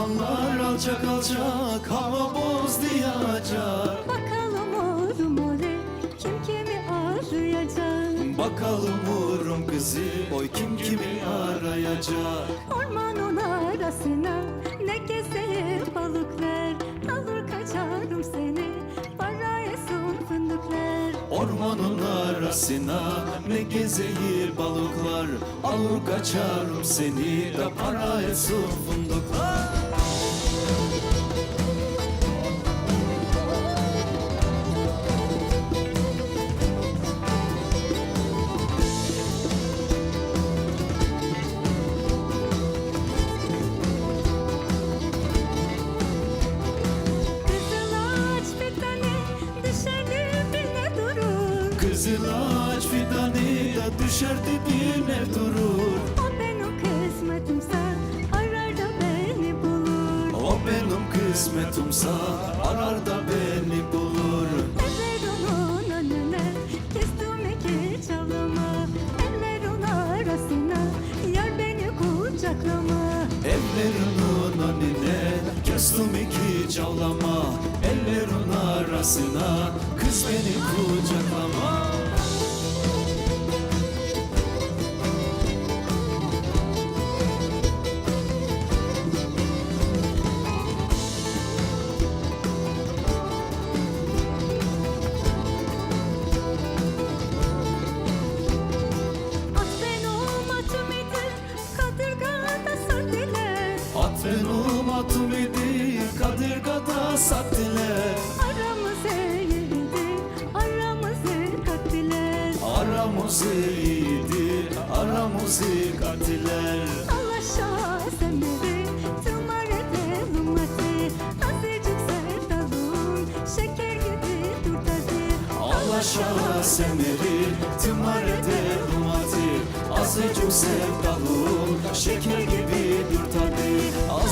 Dumanlar alçak alçak hava boz diyacak. Bakalım oğlum ole kim kimi arayacak? Bakalım vurum kızı oy kim kimi arayacak? Ormanın arasına ne gezer balıklar? Alır kaçarım seni paraya sun fındıklar. Ormanın arasına ne gezeyir balıklar? Alır kaçarım seni de para etsin fındıklar Kızıl ağaç fidanı da düşer dibine durur. O benim kısmetimse arar da beni bulur. O benim kısmetimsa arar da beni bulur. Eller onun önüne kestim iki çalımı. Ellerin arasına yar beni kucaklama. Ellerinin önüne Kestim iki cavlama Ellerin arasına Kız beni kucaklama benim atım idi Kadırgada sattiler Aramız eğildi aramızı kattiler Aramızı iyiydi Aramızı kattiler Alaşağı semeri tımar edelim hadi Azıcık sevdalım şeker gibi dur tadı Alaşağı semeri Tımar edelim hadi Azıcık sevdalım Şeker gibi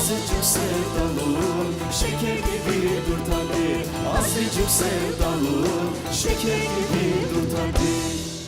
Azıcık sevdalım Şeker gibi dur tadı Azıcık sevdalım Şeker gibi dur tadı